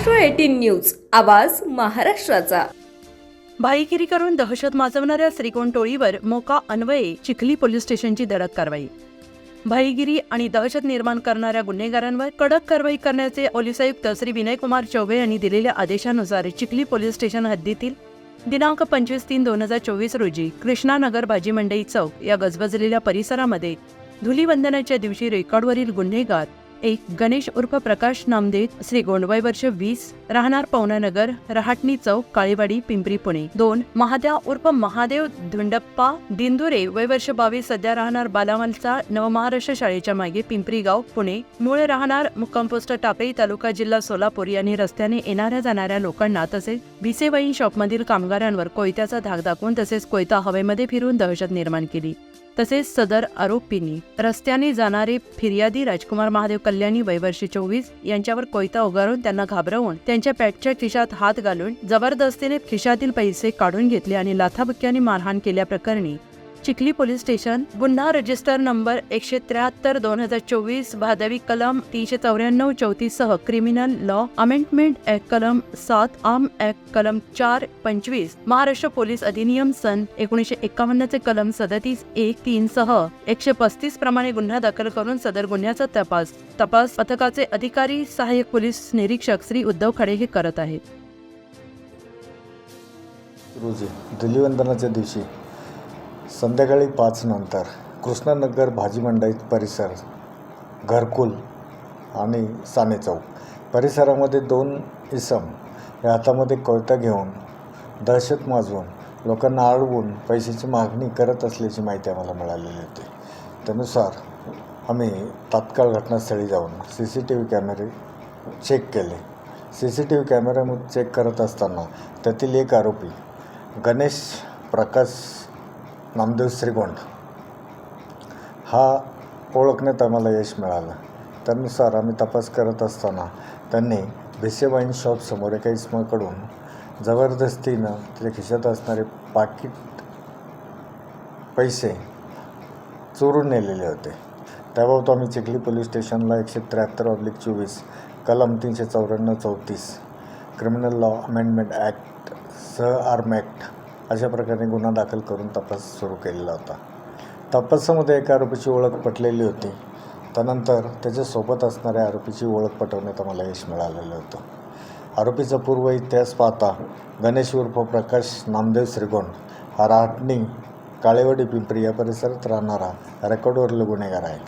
News आवाज महाराष्ट्राचा. भाईगिरी करून दहशत माजवणाऱ्या श्रीकोण टोळीवर मोका अन्वये चिखली पोलीस स्टेशनची दडक कारवाई. भाईगिरी आणि दहशत निर्माण करणाऱ्या गुन्हेगारांवर कडक कारवाई करण्याचे पोलीस आयुक्त श्री विनयकुमार चौबे यांनी दिलेल्या आदेशानुसार चिखली पोलीस स्टेशन हद्दीतील दिनांक पंचवीस तीन दोन हजार चोवीस रोजी कृष्णानगर भाजी मंडई चौक या गजबजलेल्या परिसरामध्ये धुलीवंदनाच्या दिवशी रेकॉर्डवरील गुन्हेगार एक गणेश उर्फ प्रकाश नामदेत श्री गोंडवाई वर्ष वीस राहणार पवनानगर रहाटणी चौक काळीवाडी पिंपरी पुणे. दोन महाद्या उर्फ महादेव धुंडप्पा दिंदुरे वय वर्ष बावीस सध्या राहणार बालामलचा नवमहाराष्ट्र शाळेच्या मागे पिंपरी गाव पुणे. मुळे राहणार कंपोस्ट टाकळी तालुका जिल्हा सोलापूर यांनी रस्त्याने येणाऱ्या जाणाऱ्या लोकांना तसेच भिसेवाईन शॉपमधील कामगारांवर कोयत्याचा धाक दाखवून तसेच कोयता हवेमध्ये फिरून दहशत निर्माण केली. तसेच सदर आरोपींनी रस्त्याने जाणारे फिर्यादी राजकुमार महादेव कल्याणी वयवर्षी चोवीस यांच्यावर कोयता उगारून त्यांना घाबरवून त्यांच्या पॅटच्या खिशात हात घालून जबरदस्तीने खिशातील पैसे काढून घेतले आणि लाथाबुक्क्याने मारहाण केल्याप्रकरणी चिखली पोलीस स्टेशन गुन्हा रजिस्टर नंबर एकशे त्र्याहत्तर दोन हजार चोवीस भादवी कलम तीनशे चौऱ्याण्णव चौतीस सह क्रिमिनल लॉ अमेंडमेंट ऍक्ट कलम सात आम ऍक्ट कलम चार पंचवीस महाराष्ट्र पोलीस अधिनियम सन एकोणीसशे एकावन्नचे कलम सदतीस एक तीन सह एकशे पस्तीस प्रमाणे गुन्हा दाखल करून सदर गुन्ह्याचा तपास तपास पथकाचे अधिकारी सहाय्यक पोलीस निरीक्षक श्री उद्धव खडे हे करत आहेत. रोजी धुलिवंदनाच्या दिवशी संध्याकाळी पाच नंतर कृष्णानगर भाजी मंडई परिसर घरकुल आणि साने चौक. परिसरामध्ये दोन इसम या हातामध्ये कोयता घेऊन दहशत माजवून लोकांना अडवून पैशाची मागणी करत असल्याची माहिती आम्हाला मिळालेली होती. त्यानुसार आम्ही तात्काळ घटनास्थळी जाऊन सी सी टी व्ही कॅमेरे चेक केले. सी सी टी व्ही कॅमेऱ्यामध्ये चेक करत असताना त्यातील एक आरोपी गणेश प्रकाश नामदेव श्रीगोंड हा ओळखण्यात आम्हाला यश मिळालं. त्यानुसार आम्ही तपास करत असताना त्यांनी भिसे वाईन शॉपसमोर एका इसमाकडून जबरदस्तीनं तिच्या खिशात असणारे पाकिट पैसे चोरून नेलेले होते. त्याबाबत आम्ही चिखली पोलीस स्टेशनला एकशे त्र्याहत्तर ऑब्लिक चोवीस कलम तीनशे चौऱ्याण्णव चौतीस क्रिमिनल लॉ अमेंडमेंट ॲक्ट सह आर्म ॲक्ट अशा प्रकारे गुन्हा दाखल करून तपास सुरू केलेला होता. तपासामध्ये एका आरोपीची ओळख पटलेली होती. त्यानंतर त्याच्यासोबत असणाऱ्या आरोपीची ओळख पटवण्यात आम्हाला यश मिळालेलं होतं. आरोपीचा पूर्व इतिहास पाहता गणेश उर्फ प्रकाश नामदेव श्रीगोंड हा राहटणी काळेवाडी पिंपरी या परिसरात राहणारा रेकॉर्डवरील गुन्हेगार आहे.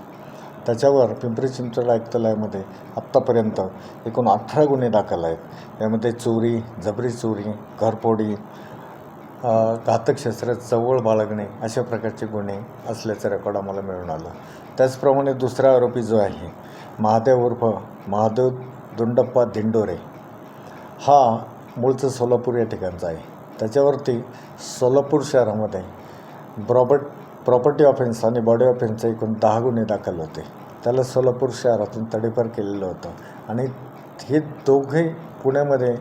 त्याच्यावर पिंपरी चिंचवड आयुक्तालयामध्ये आत्तापर्यंत एकूण अठरा गुन्हे दाखल आहेत. यामध्ये चोरी जबरी चोरी घरफोडी घातक शस्त्र चवळ बाळगणे अशा प्रकारचे गुन्हे असल्याचं रेकॉर्ड आम्हाला मिळून आलं. त्याचप्रमाणे दुसरा आरोपी जो आहे महादेव उर्फ महादेव दुंडप्पा धिंडोरे हा मूळचं सोलापूर या ठिकाणचा आहे. त्याच्यावरती सोलापूर शहरामध्ये प्रॉपर्ट प्रॉपर्टी ऑफेन्स आणि बॉडी ऑफेन्सचे एकूण दहा गुन्हे दाखल होते. त्याला सोलापूर शहरातून तडीपार केलेलं होतं आणि हे दोघे पुण्यामध्ये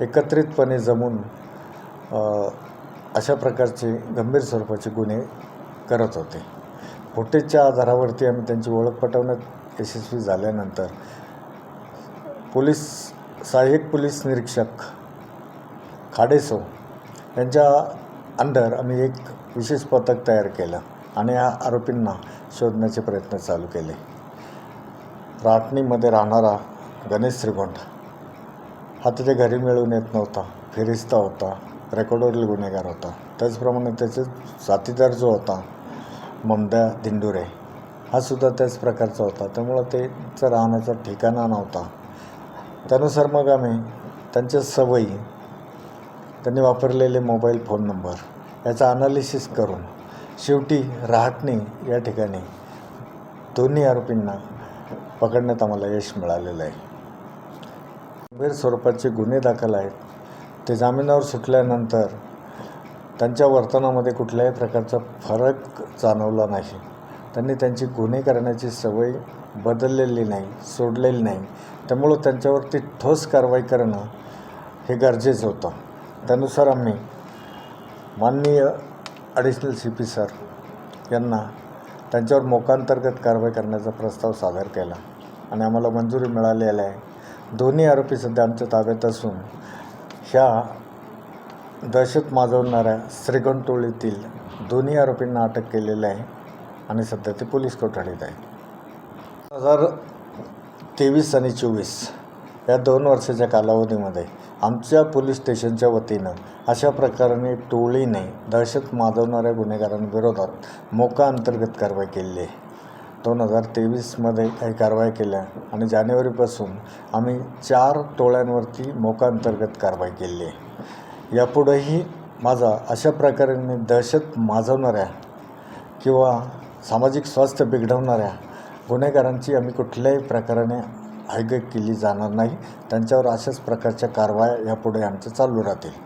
एकत्रितपणे जमून अशा प्रकारचे गंभीर स्वरूपाचे गुन्हे करत होते. फुटेजच्या आधारावरती आम्ही त्यांची ओळख पटवण्यात यशस्वी झाल्यानंतर पोलीस सहाय्यक पोलीस निरीक्षक खाडेसो यांच्या अंडर आम्ही एक विशेष पथक तयार केलं आणि या आरोपींना शोधण्याचे प्रयत्न चालू केले. राटणीमध्ये राहणारा गणेश श्रीगोंड हा तिथे घरी मिळून येत नव्हता फिरिस्ता होता. रेकॉर्डवरील गुन्हेगार होता. त्याचप्रमाणे त्याचे साथीदार जो होता ममदा दिंडुरे हा सुद्धा त्याच प्रकारचा होता. त्यामुळं त्याचं राहण्याचा ठिकाणा नव्हता. त्यानुसार मग आम्ही त्यांच्या सवयी त्यांनी वापरलेले मोबाईल फोन नंबर याचा अनालिसिस करून शेवटी राहटणी या ठिकाणी दोन्ही आरोपींना पकडण्यात आम्हाला यश मिळालेलं आहे. गंभीर स्वरूपाचे गुन्हे दाखल आहेत. ते जामिनावर सुटल्यानंतर त्यांच्या वर्तनामध्ये कुठल्याही प्रकारचा फरक जाणवला नाही. त्यांनी त्यांची गुन्हे करण्याची सवय बदललेली नाही सोडलेली नाही. त्यामुळं त्यांच्यावरती ठोस कारवाई करणं हे गरजेचं होतं. त्यानुसार आम्ही माननीय ॲडिशनल सी पी सर यांना त्यांच्यावर मोकांतर्गत कारवाई करण्याचा प्रस्ताव सादर केला. आणि आम्हाला मंजुरी मिळालेली आहे. दोन्ही आरोपी सध्या आमच्या ताब्यात असून ह्या दहशत माजवणाऱ्या श्रीगोंद टोळीतील दोन्ही आरोपींना अटक केलेली आहे आणि सध्या ते पोलीस कोठडीत आहे दोन हजार तेवीस आणि चोवीस या दोन वर्षाच्या कालावधीमध्ये आमच्या पोलीस स्टेशनच्या वतीनं अशा प्रकारे टोळीने दहशत माजवणाऱ्या गुन्हेगारांविरोधात मोका अंतर्गत कारवाई केली आहे. दोन हजार तेवीसमध्ये काही कारवाई केल्या आणि जानेवारीपासून आम्ही चार टोळ्यांवरती मोकांतर्गत कारवाई केली. आहे यापुढेही माझा अशा प्रकारे दहशत माजवणाऱ्या किंवा सामाजिक स्वास्थ्य बिघडवणाऱ्या गुन्हेगारांची आम्ही कुठल्याही प्रकाराने आयगय केली जाणार नाही. त्यांच्यावर अशाच प्रकारच्या कारवाया यापुढे आमच्या चालू राहतील.